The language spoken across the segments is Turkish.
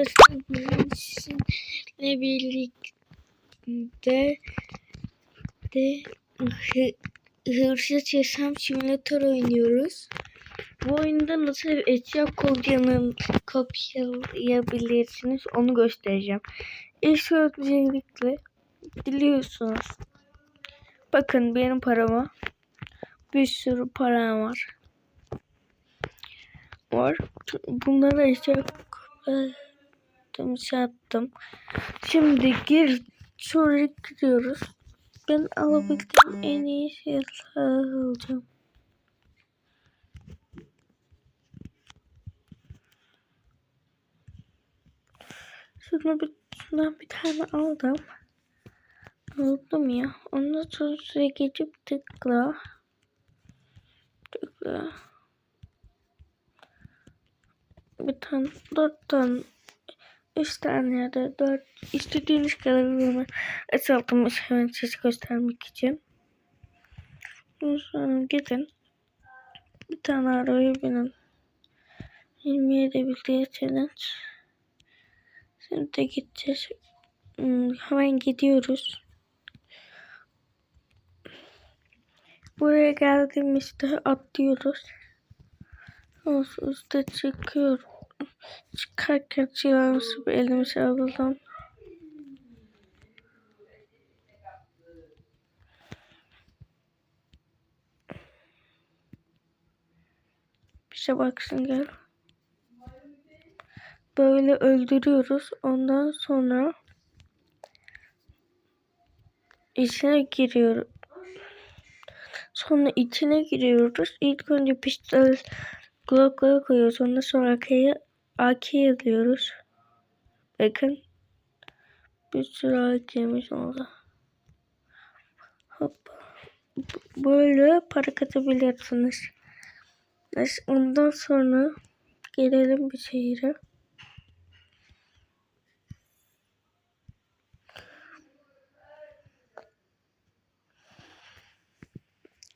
arkadaşlar bugün sizinle birlikte de hı- hırsız yaşam simülatör oynuyoruz. Bu oyunda nasıl eşya kopyanın kopyalayabilirsiniz onu göstereceğim. İlk öncelikle biliyorsunuz. Bakın benim parama bir sürü param var. Var. Bunları eşya kopyaladım, şey yaptım. Şimdi gir sonra giriyoruz. Ben alabildiğim en iyi şeyler alacağım. Şunu bir, şundan bir tane aldım. Aldım ya. Ondan sonra şuraya geçip tıkla. Tıkla. Bir tane, dört tane, üç tane ya da dört, istediğiniz kadar bunu açaltmış hemen size göstermek için. Sonra gidin. Bir tane arabaya binin. 27 bildiği challenge. Şimdi de gideceğiz. Hmm, Hemen gidiyoruz. Buraya geldiğimizde atlıyoruz. Üstte çıkıyorum. Çıkarken silahımızı bir elimize alalım. Bize baksın gel. Böyle öldürüyoruz. Ondan sonra içine giriyoruz. Sonra içine giriyoruz. İlk önce pistol kulakları koyuyoruz. Ondan sonra arkaya AK yazıyoruz. Bakın. Bir sürü AK'miz oldu. Hop. Böyle para katabilirsiniz. Ondan sonra gelelim bir şehire.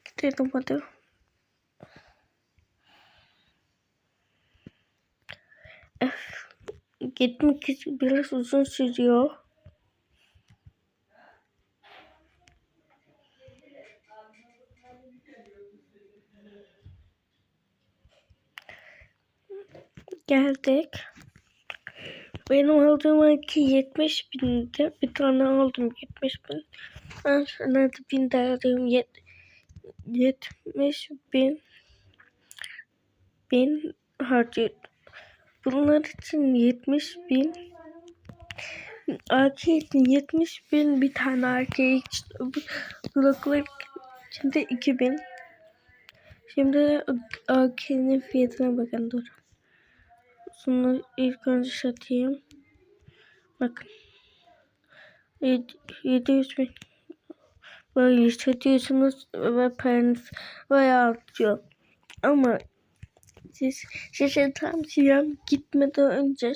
Gidelim hadi. Gitmek biraz uzun sürüyor. Geldik. Benim aldığım anki 70 bindi. Bir tane aldım 70 bin. Ben sana da bin daha alayım. Yet, 70 bin. Bin harcadım. Bunlar için 70 bin. AK için 70 bin. Bir tane için. Kulaklık için de 2000. Şimdi AK'nin fiyatına bakın dur. Şunu ilk önce satayım. Bakın. Yed- 700 bin. Böyle satıyorsunuz ve paranız bayağı artıyor. Ama siz size tavsiyem gitmeden önce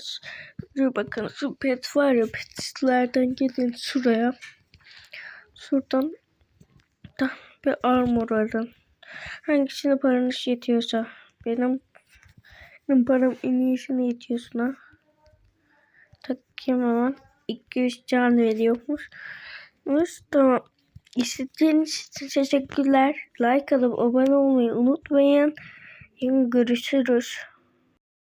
dur bakın şu pet var ya petlerden gelin şuraya. Şuradan da bir armor alın. Hangisine paranız yetiyorsa. Benim benim param en iyisine yetiyorsun ha. Takayım hemen. 200 can veriyormuş. Tamam. İstediğiniz için teşekkürler. Like alıp abone olmayı unutmayın. Görüşürüz.